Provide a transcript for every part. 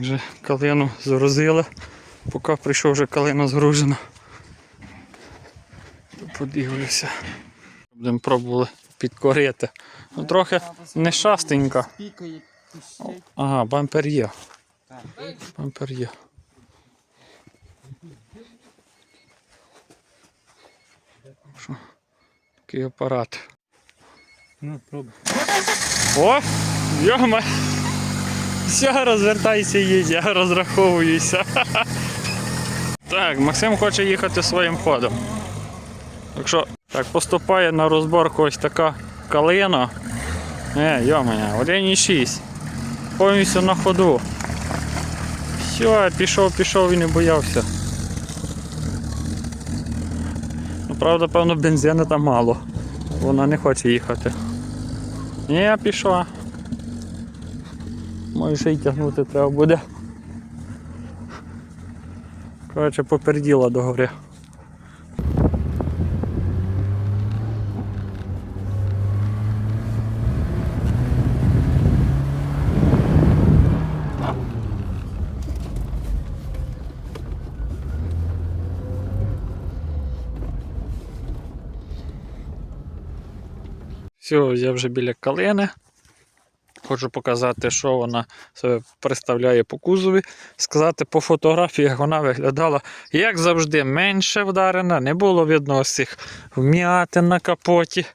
Вже калину загрузили, поки прийшов вже калина згружена. Подивлюся. Будемо пробували підкорити. Ну трохи не шастенька. Пікає, пищить. Ага, бампер є. Бампер є. Що? Такий апарат. Ну, пробуй. О! Йома! Все, розвертайся їдь, я розраховуюся. Так, Максим хоче їхати своїм ходом. Якщо так поступає на розборку ось така калина. Е, йоманя, 1,6. Повністю на ходу. Все, пішов, пішов і не боявся. Ну, правда, певно, бензину там мало. Вона не хоче їхати. Ні, пішла. Може ще й тягнути треба буде. Коротше, поперділа до гори. Все, я вже біля калини. Хочу показати, що вона себе представляє по кузові. Сказати по фотографіях вона виглядала, як завжди, менше вдарена. Не було видно ось цих вм'ятин на капоті,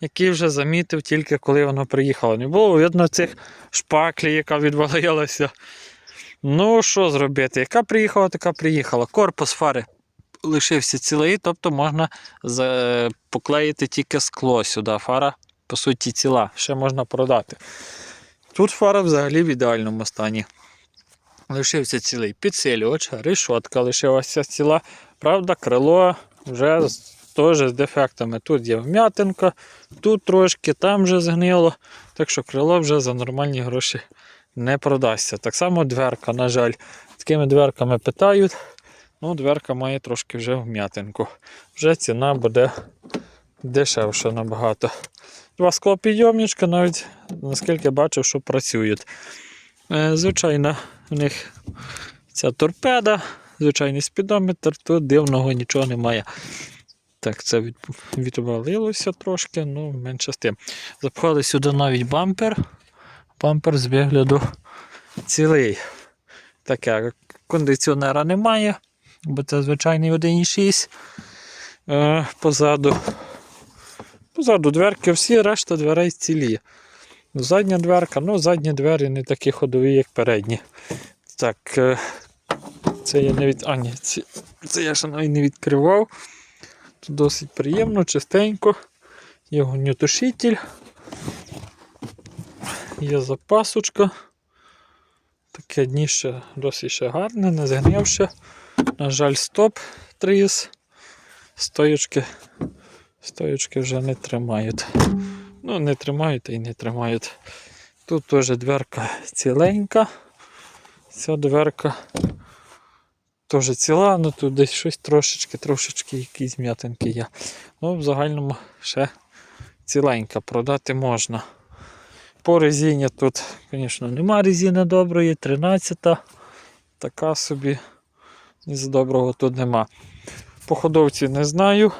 які вже замітив тільки коли вона приїхала. Не було видно цих шпаклі, яка відвалилася. Ну, що зробити? Яка приїхала, така приїхала. Корпус фари лишився цілий, тобто можна поклеїти тільки скло сюди. Фара, по суті, ціла, ще можна продати. Тут фара взагалі в ідеальному стані. Лишився цілий підсилювач, решотка лишилася ціла. Правда, крило вже теж з дефектами. Тут є вм'ятинка, тут трошки, там вже згнило. Так що крило вже за нормальні гроші не продасться. Так само дверка, на жаль, такими дверками питають. Ну, дверка має трошки вже вм'ятинку. Вже ціна буде дешевша набагато. Два склопідйомничка, навіть наскільки бачив, що працюють. Е, Звичайно, в них ця торпеда, звичайний спідометр, тут дивного нічого немає. Так, це від, відвалилося трошки, ну менше з тим. Запхали сюди навіть бампер. Бампер з вигляду цілий. Таке, кондиціонера немає, бо це звичайний 1,6. Е, позаду Позаду дверки всі, решта дверей цілі. Задня дверка, ну задні двері не такі ходові, як передні. Так, е, це я не від... А, ні, це я ще навіть не відкривав. Тут досить приємно, чистенько. Є гонютушитель. Є запасочка. Таке дніще досить ще гарне, не згнивше. На жаль, стоп тріс. Стоючки Стоючки вже не тримають. Ну, не тримають і не тримають. Тут теж дверка ціленька. Ця дверка теж ціла, ну тут десь щось трошечки, трошечки якісь м'ятинки є. Ну, в загальному ще ціленька, продати можна. По резині тут, звісно, нема резини доброї, 13-та. така собі. Ні з доброго тут нема. По ходовці не знаю.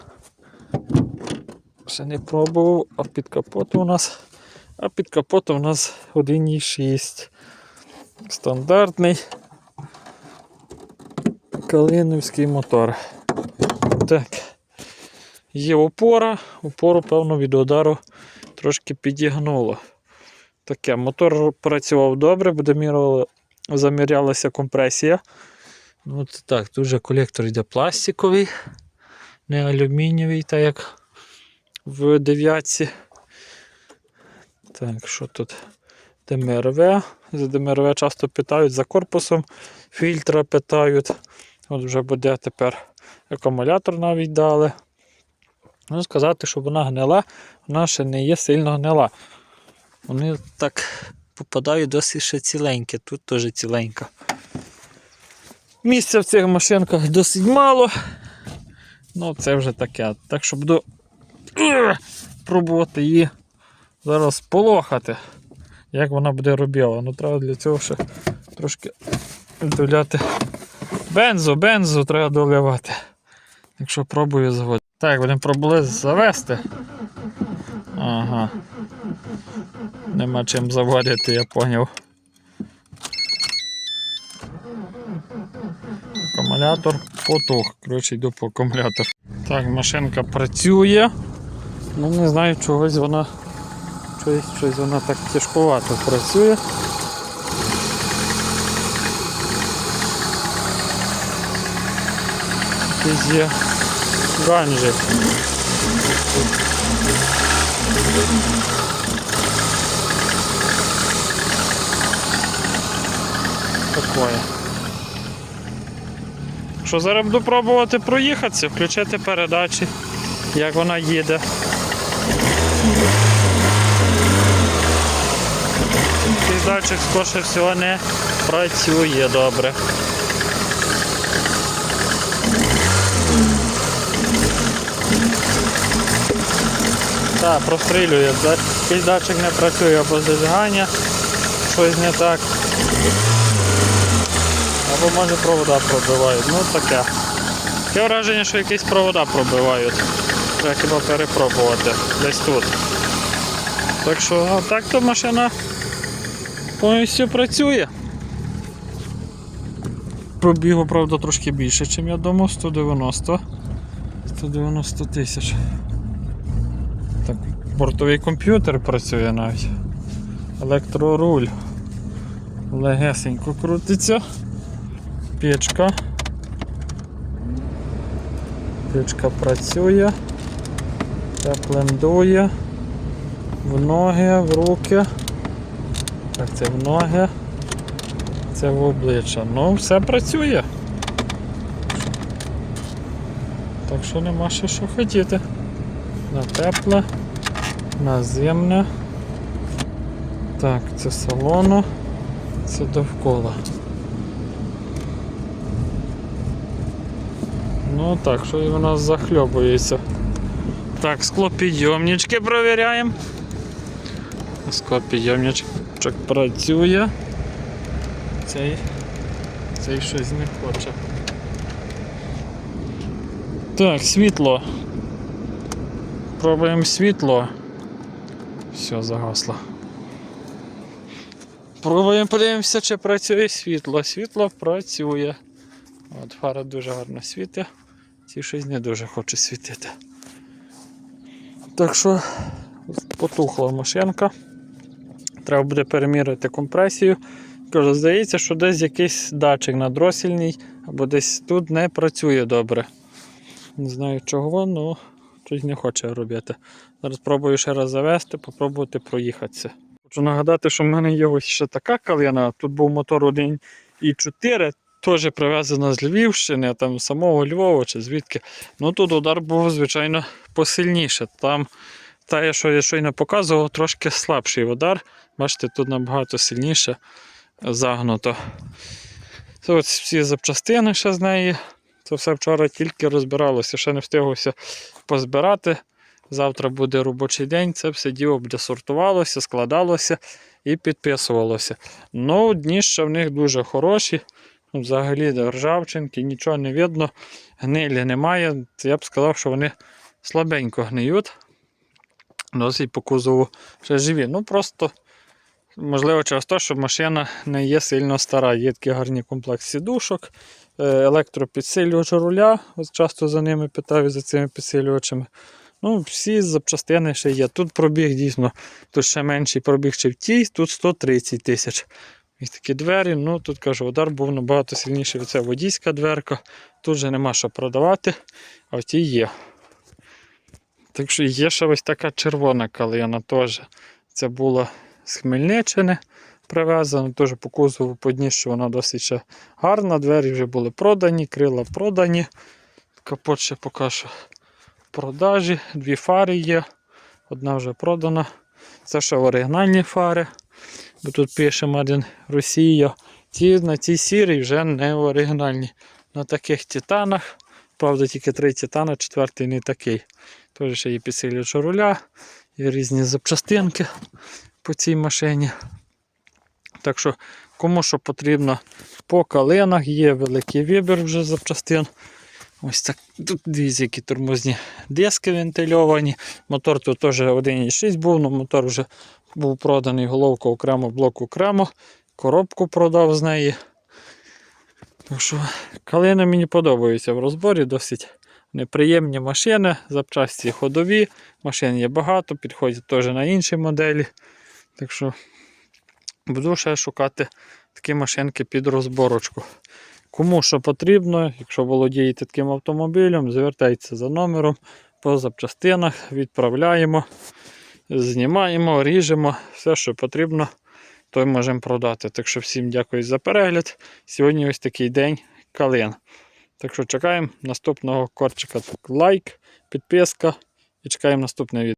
Ще не пробував, а під капотом у нас. А під капотом у нас 1,6. Стандартний калиновський мотор. Так. Є опора. Опору, певно, від удару трошки підігнуло. Таке, мотор працював добре, буде міряла- замірялася компресія. Ну, от так, дуже колектор йде пластиковий, не алюмінієвий, так як в дев'ятці. Так, що тут? ДМРВ. За ДМРВ часто питають за корпусом, фільтра питають. От вже буде тепер акумулятор навіть дали. Ну, сказати, що вона гнила, вона ще не є сильно гнила. Вони так попадають досить ще ціленькі, тут теж ціленька. Місця в цих машинках досить мало. Ну, це вже таке. Так що буду пробувати її зараз полохати, як вона буде робила. Ну треба для цього ще трошки доляти. Бензу, бензу треба доливати. Якщо пробую заводити. Так, будемо пробували завести. Ага. Нема чим заводити, я поняв. Акумулятор потух. Коротше, йду по акумулятор. Так, машинка працює. Ну не знаю, чогось вона. Щось, щось вона так тяжкувато працює. Якийсь є ганжик. Такое. Що зараз буду пробувати проїхатися, включити передачі, як вона їде. Датчик скорше всього не працює добре. Так, прострілює. Якийсь датчик не працює або зажигання, щось не так. Або може провода пробивають. Ну таке. Таке враження, що якісь провода пробивають. Треба хіба перепробувати. Десь тут. Так що так то машина повністю працює. Пробігу, правда, трошки більше, ніж я думав, 190. 190 тисяч. Так, бортовий комп'ютер працює навіть. Електроруль. Легесенько крутиться. Печка. Печка працює. Теплендує. В ноги, в руки. Так, це в ноги. Це в обличчя. Ну, все працює. Так що нема ще що хотіти. На тепле, на зимне. Так, це салону, це довкола. Ну так, що і в нас захльобується. Так, склопідйомнички провіряємо. Склопідйомничок працює. Цей, цей щось не хоче. Так, світло. Пробуємо світло. Все, загасло. Пробуємо подивимося, чи працює світло. Світло працює. От фара дуже гарно світить. Ці щось не дуже хоче світити. Так що потухла машинка. Треба буде переміряти компресію. Кажу, здається, що десь якийсь датчик надросільний або десь тут не працює добре. Не знаю чого, але щось не хоче робити. Зараз спробую ще раз завести, попробувати проїхатися. Хочу нагадати, що в мене є ось ще така калина. Тут був мотор 1.4, теж привезена з Львівщини, там самого Львова чи звідки. Ну тут удар був, звичайно, посильніше. Там та, що я щойно показував, трошки слабший удар. Бачите, тут набагато сильніше загнуто. Це ось всі запчастини ще з неї. Це все вчора тільки розбиралося, ще не встиглося позбирати. Завтра буде робочий день, це все діло буде сортувалося, складалося і підписувалося. Ну, дніща в них дуже хороші. Ну, Взагалі ржавчинки, нічого не видно, гнилі немає. Я б сказав, що вони слабенько гниють. Досить по кузову ще живі. Ну просто, можливо, через те, що машина не є сильно стара. Є такі гарні комплекс сідушок, е, електропідсилювач руля. Ось часто за ними питаю за цими підсилювачами. Ну, всі запчастини ще є. Тут пробіг дійсно, тут ще менший пробіг, чи в тій, тут 130 тисяч. І такі двері, ну тут кажу, удар був набагато сильніший. Це водійська дверка. Тут же нема що продавати, а в тій є. Так що є ще ось така червона калина теж. Це була з Хмельниччини привезена, теж по кузову по дні, що вона досить ще гарна. Двері вже були продані, крила продані. Капот ще поки що в продажі. Дві фари є. Одна вже продана. Це ще оригінальні фари. Бо тут пише Мадин Росія. Ті на цій сірій вже не оригінальні. На таких титанах. Правда, тільки три титана, четвертий не такий. Теж ще є підсилювач руля, є різні запчастинки по цій машині. Так що Кому що потрібно по калинах, є великий вибір вже запчастин. Ось так. Тут дивіться, які тормозні диски вентильовані. Мотор тут теж 1,6 був, але мотор вже був проданий, головка окремо, блок окремо. Коробку продав з неї. Так що калини мені подобаються в розборі, досить неприємні машини, запчасті ходові, машин є багато, підходять теж на інші моделі. Так що буду ще шукати такі машинки під розборочку. Кому що потрібно, якщо володієте таким автомобілем, звертайтеся за номером по запчастинах, відправляємо, знімаємо, ріжемо, все, що потрібно, то можемо продати. Так що всім дякую за перегляд. Сьогодні ось такий день калин. Так що чекаємо наступного корчика. Лайк, підписка і чекаємо наступне відео.